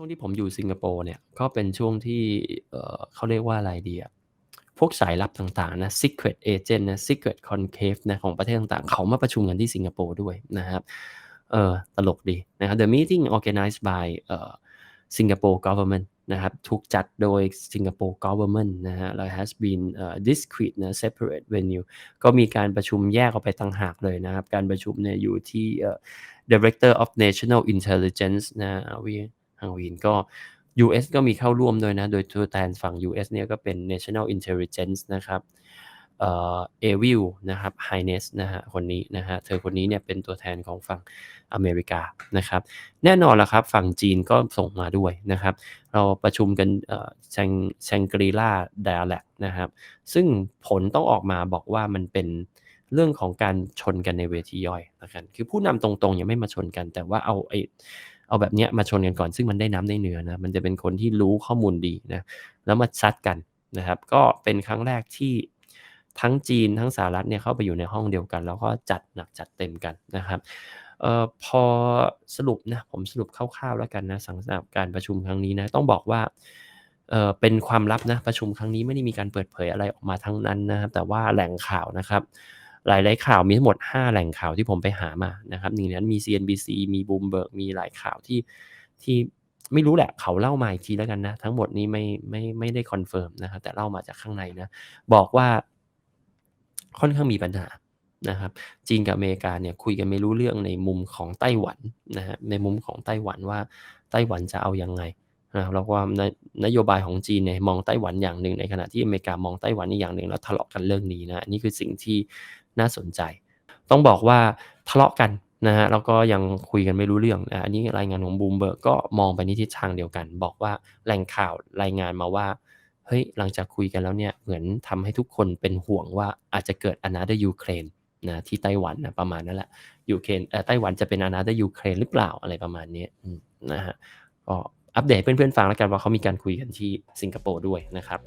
ช่วงที่ผมอยู่สิงคโปร์เนี่ยก็เป็นช่วงที่เเขาเรียกว่าอะไรดีอะพวกสายลับต่างๆนะ Secret Agent นะ Secret concave นะของประเทศต่างๆ เขามาประชุมกันที่สิงคโปร์ด้วยนะครับเออตลกดีนะครับ The meeting organized by เอ่อ Singapore government นะครับถูกจัดโดย Singapore government นะครับแล้ว has been เอ่อ discrete นะ separate venue ก็มีการประชุมแยกออกไปต่างหากเลยนะครับ การประชุมเนี่ยอยู่ที่เอ่อ Director of National Intelligence นะ Avi Hawin ก็ US ก็มีเข้าร่วมด้วยนะ โดยตัวแทนฝั่ง US เนี่ยก็เป็น National Intelligence นะครับเอ่อ Avril นะครับ Haines นะครับคนนี้นะครับเธอคนนี้เนี่ยเป็นตัวแทนของฝั่งอเมริกานะครับแน่นอนละครับฝั่งจีนก็ส่งมาด้วยนะครับ เราประชุมกันเอ่อ Shang Shangri-La Dialogue นะครับ ซึ่งผลต้องออกมาบอกว่ามันเป็นเรื่องของการชนกันในเวทีย่อยแล้วกันคือผู้นำตรงๆยังไม่มาชนกัน แต่ว่าเอาไอ้ เอาแบบเนี้ยมาชนกันก่อนซึ่งมันได้น้ำได้เนื้อนะมันจะเป็นคนที่รู้ข้อมูลดีนะแล้วมาซัดกันนะครับ ก็เป็นครั้งแรกที่ทั้งจีนทั้งสหรัฐเนี่ยเข้าไปอยู่ในห้องเดียวกัน แล้วก็จัดหนักจัดเต็มกันนะครับเอ่อพอสรุปนะผมสรุปคร่าวๆแล้วกันนะสำหรับการประชุมครั้งนี้นะต้องบอกว่าเอ่อเป็นความลับนะประชุมครั้งนี้ไม่ได้มีการเปิดเผยอะไรออกมาทั้งนั้นนะครับ แต่ว่าแหล่งข่าวนะครับ หลายๆข่าวมีทั้งหมด 5 แหล่งข่าวที่ผมไปหามานะครับหนึ่งในนั้นมี CNBC มี Bloomberg มีหลายข่าวที่ที่ไม่รู้แหละเขาเล่ามาอีกทีแล้วกันนะ ทั้งหมดนี้ไม่ไม่ไม่ได้คอนเฟิร์มนะครับแต่เล่ามาจากข้างในนะ บอกว่าค่อนข้างมีปัญหานะครับจีนกับอเมริกาเนี่ยคุยกันไม่รู้เรื่องในมุมของไต้หวันนะครับในมุมของไต้หวันว่าไต้หวันจะเอายังไง นะครับแล้วก็นนโยบายของจีนเนี่ยมองไต้หวันอย่างหนึ่งในขณะที่อเมริกามองไต้หวันอีกอย่างหนึ่งแล้วทะเลาะกันเรื่องนี้นะนนี้คือสิ่งที่น่าสนใจ ต้องบอกว่าทะเลาะกันนะครับแล้วก็ยังคุยกันไม่รู้เรื่องนะอันนี้รายงานของ Bloomberg ก็มองไปในทิศทางเดียวกัน บอกว่าแหล่งข่าวรายงานมาว่าเฮ้ยหลังจากคุยกันแล้วเนี่ยเหมือนทำให้ทุกคนเป็นห่วงว่าอาจจะเกิด Another Ukraine นะที่ไต้หวันนะประมาณนั้นแหละยูเครนเอ่อไต้หวันจะเป็น Another Ukraine หรือเปล่าอะไรประมาณนี้นะครับก็ อัปเดตให้เพื่อนๆฟังแล้วกันว่าเขามีการคุยกันที่สิงคโปร์ด้วยนะครับ